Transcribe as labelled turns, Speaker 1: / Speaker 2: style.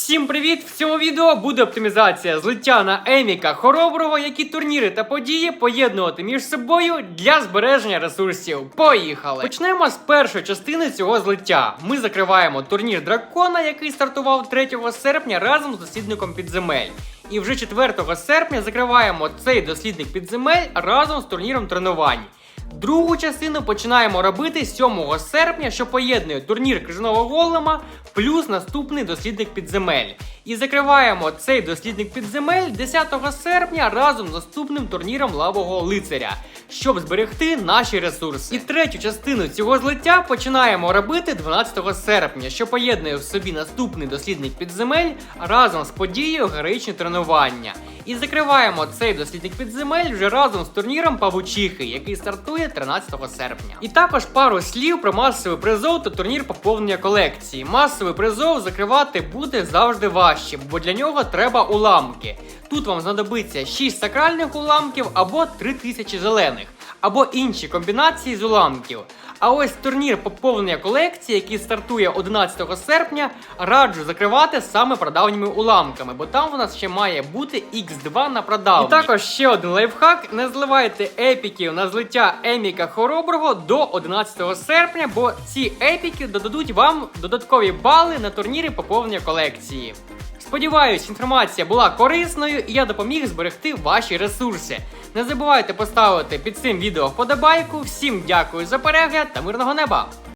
Speaker 1: Всім привіт! В цьому відео буде оптимізація злиття на Еміка Хороброго, які турніри та події поєднувати між собою для збереження ресурсів. Поїхали! Почнемо з першої частини цього злиття. Ми закриваємо турнір дракона, який стартував 3 серпня разом з дослідником підземель. І вже 4 серпня закриваємо цей дослідник підземель разом з турніром тренувань. Другу частину починаємо робити 7 серпня, що поєднує турнір крижаного голема плюс наступний дослідник підземель. І закриваємо цей дослідник підземель 10 серпня разом з наступним турніром лавого лицаря, щоб зберегти наші ресурси. І третю частину цього злиття починаємо робити 12 серпня, що поєднує в собі наступний дослідник підземель разом з подією героїчні тренування. І закриваємо цей дослідник підземель вже разом з турніром Павучихи, який стартує 13 серпня. І також пару слів про масовий призов та турнір поповнення колекції. Масовий призов закривати буде завжди важче, бо для нього треба уламки. Тут вам знадобиться 6 сакральних уламків або 3000 зелених, або інші комбінації з уламків. А ось турнір поповнення колекції, який стартує 11 серпня, раджу закривати саме прадавніми уламками, бо там у нас ще має бути X2 на прадавні. І також ще один лайфхак: не зливайте епіків на злиття Еміка Хороброго до 11 серпня, бо ці епіки додадуть вам додаткові бали на турнірі поповнення колекції. Сподіваюсь, інформація була корисною і я допоміг зберегти ваші ресурси. Не забувайте поставити під цим відео вподобайку. Всім дякую за перегляд та мирного неба!